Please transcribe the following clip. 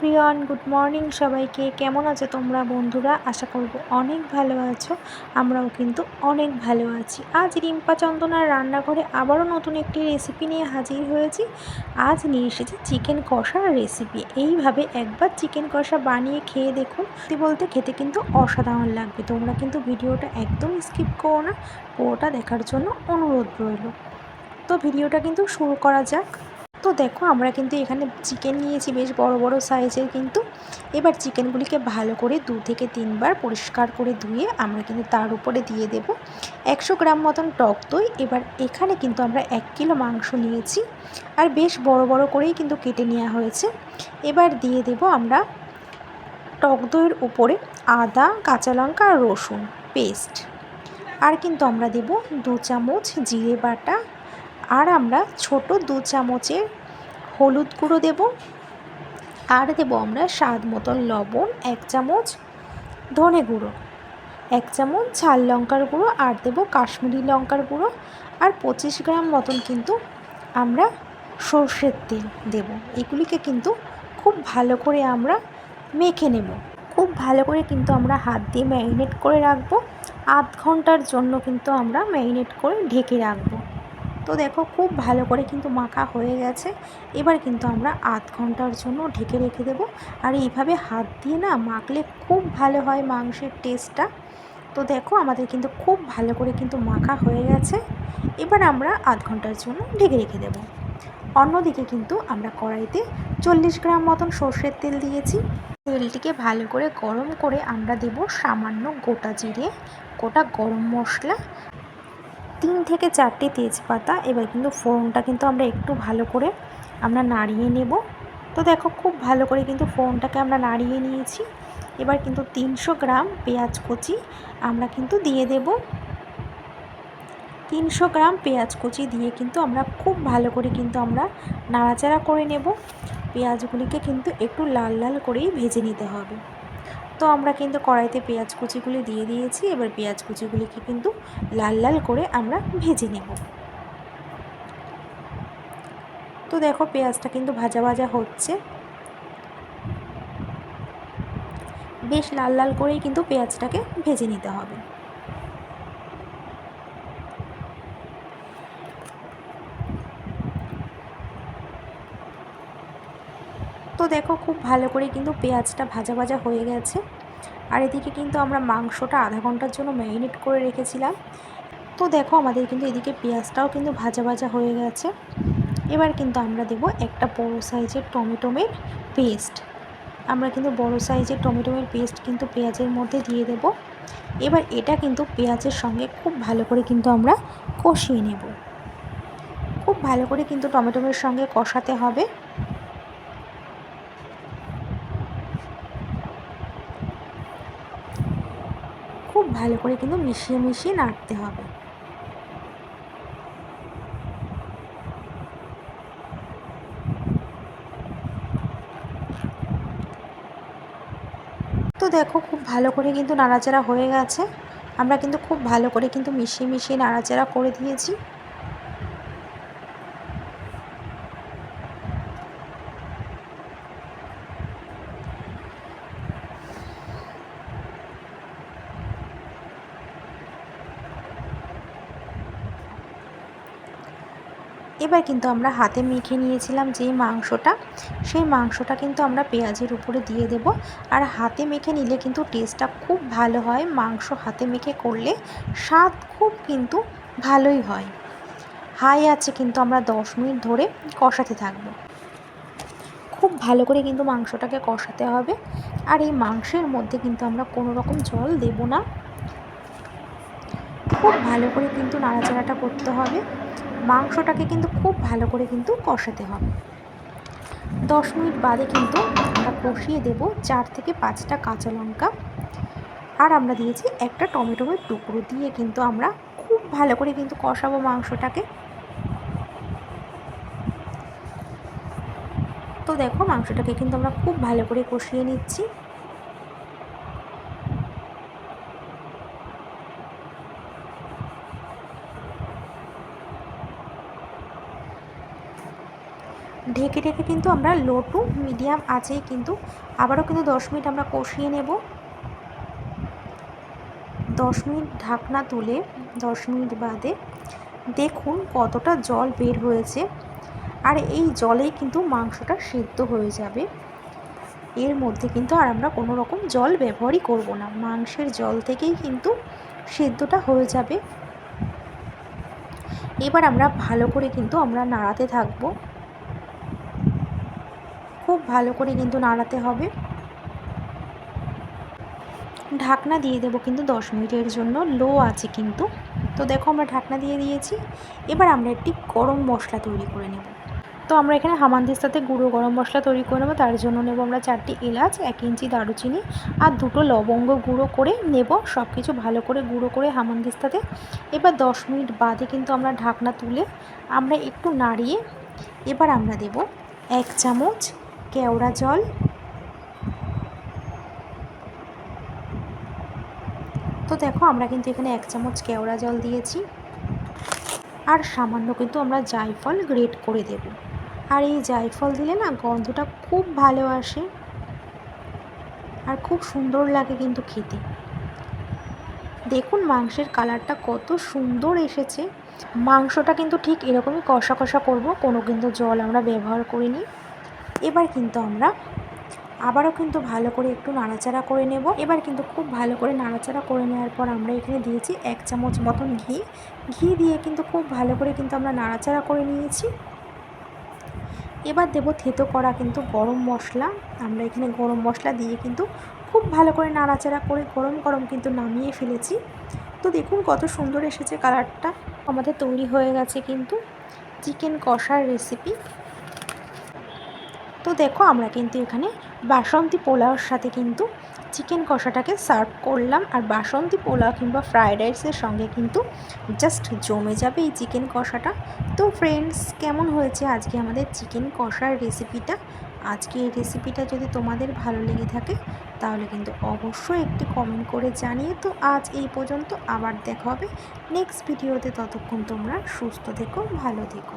Everyone, good morning সবাইকে। কেমন আছো তোমরা বন্ধুরা? আশা করব অনেক ভালো আছো। আমরাও কিন্তু অনেক ভালো আছি। আজ রিম্পা চন্দনার রান্নাঘরে আবারও নতুন একটি রেসিপি নিয়ে হাজির হয়েছি। আজ নিয়ে এসেছি চিকেন কষার রেসিপি এইভাবে একবার চিকেন কষা বানিয়ে খেয়ে দেখুন। বলতে খেতে কিন্তু অসাধারণ লাগবে। তোমরা কিন্তু ভিডিওটা একদম স্কিপ করো না। পুরোটা দেখার জন্য অনুরোধ রইল। তো ভিডিওটা কিন্তু শুরু করা যাক। তো দেখো, আমরা কিন্তু এখানে চিকেন নিয়েছি বেশ বড় বড় সাইজের কিন্তু। এবার চিকেনগুলিকে ভালো করে দু থেকে তিনবার পরিষ্কার করে ধুয়ে আমরা কিন্তু তার উপরে দিয়ে দেব একশো গ্রাম মতন টক দই। এবার এখানে কিন্তু আমরা এক কিলো মাংস নিয়েছি আর বেশ বড় বড় করেই কিন্তু কেটে নেওয়া হয়েছে। এবার দিয়ে দেব আমরা টক দইয়ের উপরে আদা, কাঁচা লঙ্কা আর রসুন পেস্ট আর কিন্তু আমরা দেব দু চামচ জিরে বাটা আর আমরা ছোট দু চামচের হলুদ গুঁড়ো দেব। আর দেব আমরা স্বাদ মতন লবণ, এক চামচ ধনে গুঁড়ো, এক চামচ ঝাল লঙ্কার গুঁড়ো, আর দেব কাশ্মীরি লঙ্কার গুঁড়ো। আর পঁচিশ গ্রাম মতন কিন্তু আমরা সর্ষের তেল দেব। এগুলিকে কিন্তু খুব ভালো করে আমরা মেখে নেব। খুব ভালো করে কিন্তু আমরা হাত দিয়ে ম্যারিনেট করে রাখব। আধ ঘণ্টার জন্য কিন্তু আমরা ম্যারিনেট করে ঢেকে রাখব। তো দেখো খুব ভালো করে কিন্তু মাখা হয়ে গেছে। এবার কিন্তু আমরা আধ ঘণ্টার জন্য ঢেকে রেখে দেবো। আর এইভাবে হাত দিয়ে না মাখলে খুব ভালো হয় মাংসের টেস্টটা। তো দেখো আমাদের কিন্তু খুব ভালো করে কিন্তু মাখা হয়ে গেছে। এবার আমরা আধ ঘণ্টার জন্য ঢেকে রেখে দেব। অন্যদিকে কিন্তু আমরা কড়াইতে চল্লিশ গ্রাম মতন সর্ষের তেল দিয়েছি। তেলটিকে ভালো করে গরম করে আমরা দেব সামান্য গোটা জিরে, গোটা গরম মশলা তিন থেকে চারটে তেজপাতা। এবার কিন্তু ফোড়নটা কিন্তু আমরা একটু ভালো করে আমরা নাড়িয়ে নেব। তো দেখো খুব ভালো করে কিন্তু ফোড়নটাকে আমরা নাড়িয়ে নিয়েছি। এবার কিন্তু তিনশো গ্রাম পেঁয়াজ কুচি আমরা কিন্তু দিয়ে দেব। তিনশো গ্রাম পেঁয়াজ কুচি দিয়ে কিন্তু আমরা খুব ভালো করে কিন্তু আমরা নাড়াচাড়া করে নেব। পেঁয়াজগুলিকে কিন্তু একটু লাল লাল করেই ভেজে নিতে হবে। তো আমরা কিন্তু কড়াইতে পেঁয়াজ কুচিগুলি দিয়ে দিয়েছি। এবার পেঁয়াজ কুচিগুলিকে কিন্তু লাল লাল করে আমরা ভেজে নেব। তো দেখো পেঁয়াজটা কিন্তু ভাজা ভাজা হচ্ছে। বেশ লাল লাল করেই কিন্তু পেঁয়াজটাকে ভেজে নিতে হবে। তো দেখো খুব ভালো করে কিন্তু পেঁয়াজটা ভাজা ভাজা হয়ে গেছে। আর এদিকে কিন্তু আমরা মাংসটা আধা ঘণ্টার জন্য ম্যারিনেট করে রেখেছিলাম। তো দেখো আমাদের কিন্তু এদিকে পেঁয়াজটাও কিন্তু ভাজা ভাজা হয়ে গেছে। এবার কিন্তু আমরা দেব একটা বড়ো সাইজের টমেটোমের পেস্ট। আমরা কিন্তু বড়ো সাইজের টমেটোমের পেস্ট কিন্তু পেঁয়াজের মধ্যে দিয়ে দেব। এবার এটা কিন্তু পেঁয়াজের সঙ্গে খুব ভালো করে কিন্তু আমরা কষিয়ে নেব। খুব ভালো করে কিন্তু টমেটোমের সঙ্গে কষাতে হবে। ভালো করে কিন্তু মিশিয়ে মিশিয়ে নাড়তে হবে। তো দেখো খুব ভালো করে কিন্তু নাড়াচাড়া হয়ে গেছে। আমরা কিন্তু খুব ভালো করে কিন্তু মিশিয়ে মিশিয়ে নাড়াচাড়া করে দিয়েছি। এবার কিন্তু আমরা হাতে মেখে নিয়েছিলাম যেই মাংসটা, সেই মাংসটা কিন্তু আমরা পেঁয়াজের উপরে দিয়ে দেব। আর হাতে মেখে নিলে কিন্তু টেস্টটা খুব ভালো হয়। মাংস হাতে মেখে করলে স্বাদ খুব কিন্তু ভালোই হয়। হাই আছে কিন্তু আমরা দশ মিনিট ধরে কষাতে থাকব। খুব ভালো করে কিন্তু মাংসটাকে কষাতে হবে। আর এই মাংসের মধ্যে কিন্তু আমরা কোনো রকম জল দেব না। খুব ভালো করে কিন্তু নাড়াচাড়াটা করতে হবে। মাংসটাকে কিন্তু খুব ভালো করে কিন্তু কষাতে হবে। দশ মিনিট বাদে কিন্তু আমরা কষিয়ে দেব চার থেকে পাঁচটা কাঁচা লঙ্কা। আর আমরা দিয়েছি একটা টমেটোর টুকরো দিয়ে কিন্তু আমরা খুব ভালো করে কিন্তু কষাবো মাংসটাকে। তো দেখো মাংসটাকে কিন্তু আমরা খুব ভালো করে কষিয়ে নিচ্ছি। ঢেকে ঢেকে কিন্তু আমরা লো টু মিডিয়াম আছেই কিন্তু আবারও কিন্তু দশ মিনিট আমরা কষিয়ে নেব। দশ মিনিট ঢাকনা তুলে দশ মিনিট বাদে দেখুন কতটা জল বের হয়েছে আর এই জলেই কিন্তু মাংসটা সেদ্ধ হয়ে যাবে। এর মধ্যে কিন্তু আর আমরা কোনো রকম জল ব্যবহারই করব না। মাংসের জল থেকেই কিন্তু সেদ্ধটা হয়ে যাবে। এবার আমরা ভালো করে কিন্তু আমরা নাড়াতে থাকব। খুব ভালো করে কিন্তু নাড়াতে হবে। ঢাকনা দিয়ে দেবো কিন্তু দশ মিনিটের জন্য, লো আছে কিন্তু। তো দেখো আমরা ঢাকনা দিয়ে দিয়েছি, এবার আমরা একটি গরম মশলা তৈরি করে নেব। তো আমরা এখানে হামানদিস্তাতে গুঁড়ো গরম মশলা তৈরি করে নেব, তার জন্য নেব আমরা চারটি এলাচ, এক ইঞ্চি দারুচিনি আর দুটো লবঙ্গ গুঁড়ো করে নেব সব কিছু ভালো করে গুঁড়ো করে হামানদিস্তাতে এবার দশ মিনিট বাদে কিন্তু আমরা ঢাকনা তুলে আমরা একটু নাড়িয়ে এবার আমরা দেব এক চামচ কেওড়া জল। তো দেখো, আমরা কিন্তু এখানে এক চামচ কেওড়া জল দিয়েছি। আর সামান্য কিন্তু আমরা জায়ফল গ্রেট করে দেব। আর এই জায়ফল দিলে না গন্ধটা খুব ভালো আসে। আর খুব সুন্দর লাগে কিন্তু খেতে। দেখুন মাংসের কালারটা কত সুন্দর এসেছে। মাংসটা কিন্তু ঠিক এরকমই কষা কষা করব, কোনো কিন্তু জল আমরা ব্যবহার করিনি। এবার কিন্তু আমরা আবারও কিন্তু ভালো করে একটু নাড়াচাড়া করে নেব। এবার কিন্তু খুব ভালো করে নাড়াচাড়া করে নেওয়ার পর আমরা এখানে দিয়েছি এক চামচ মতন ঘি। ঘি দিয়ে কিন্তু খুব ভালো করে কিন্তু আমরা নাড়াচাড়া করে নিয়েছি। এবার দেব থেতো করা কিন্তু গরম মশলা। আমরা এখানে গরম মশলা দিয়ে কিন্তু খুব ভালো করে নাড়াচাড়া করে গরম গরম কিন্তু নামিয়ে ফেলেছি। তো দেখুন কত সুন্দর এসেছে কালারটা। আমাদের তৈরি হয়ে গেছে কিন্তু চিকেন কষার রেসিপি তো দেখো, আমরা কিন্তু এখানে বাসন্তী পোলাওর সাথে কিন্তু চিকেন কষাটাকে সার্ভ করলাম। আর বাসন্তী পোলাও কিংবা ফ্রায়েড রাইসের সঙ্গে কিন্তু জাস্ট জমে যাবে এই চিকেন কষাটা। তো ফ্রেন্ডস কেমন হয়েছে আজকে আমাদের চিকেন কষার রেসিপিটা আজকে এই রেসিপিটা যদি তোমাদের ভালো লেগে থাকে, তাহলে কিন্তু অবশ্যই একটি কমেন্ট করে জানিয়ে তো আজ এই পর্যন্ত আবার দেখা হবে। নেক্সট ভিডিওতে ততক্ষণ তোমরা সুস্থ থেকো, ভালো থেকো।